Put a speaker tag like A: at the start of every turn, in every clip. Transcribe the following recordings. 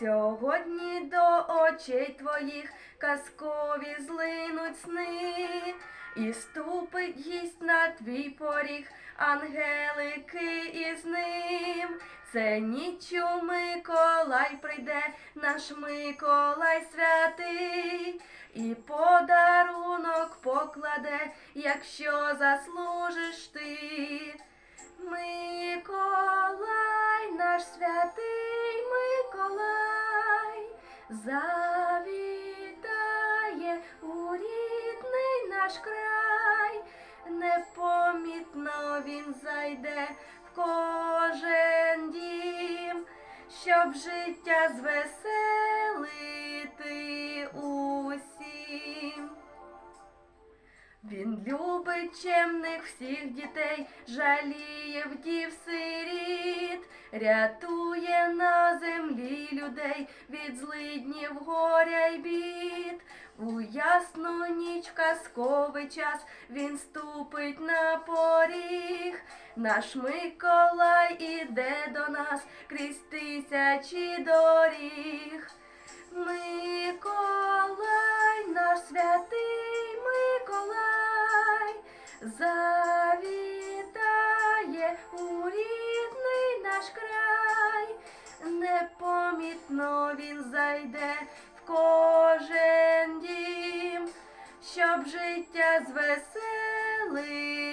A: Сьогодні до очей твоїх казкові злинуть сни, і ступить гість на твій поріг, ангелики із ним. Це нічу Миколай прийде, наш Миколай святий, і подарунок покладе, якщо заслужиш ти. Миколай, наш святий Миколай, завітає у рідний наш край, непомітно він зайде в кожен дім, щоб життя звеселити усім. Він любить чемних всіх дітей, жаліє вдів сиріт, рятує на землі людей від злиднів горя й бід. У ясну ніч в казковий час він ступить на поріг. Наш Миколай іде до нас крізь тисячі доріг. Миколай, наш святий Миколай, завітає у непомітно він зайде в кожен дім, щоб життя звеселити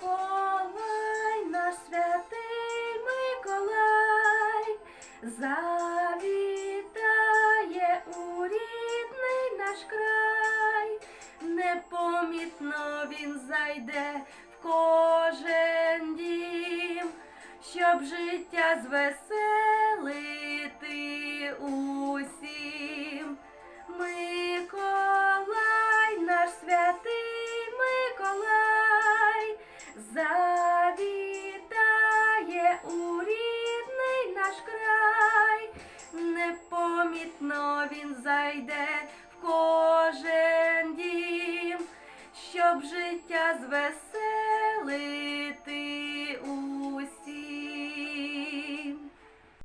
A: Миколай, наш святий Миколай, завітає у рідний наш край, непомітно він зайде в кожен дім, щоб життя звеселити він зайде в кожен дім, щоб життя звести.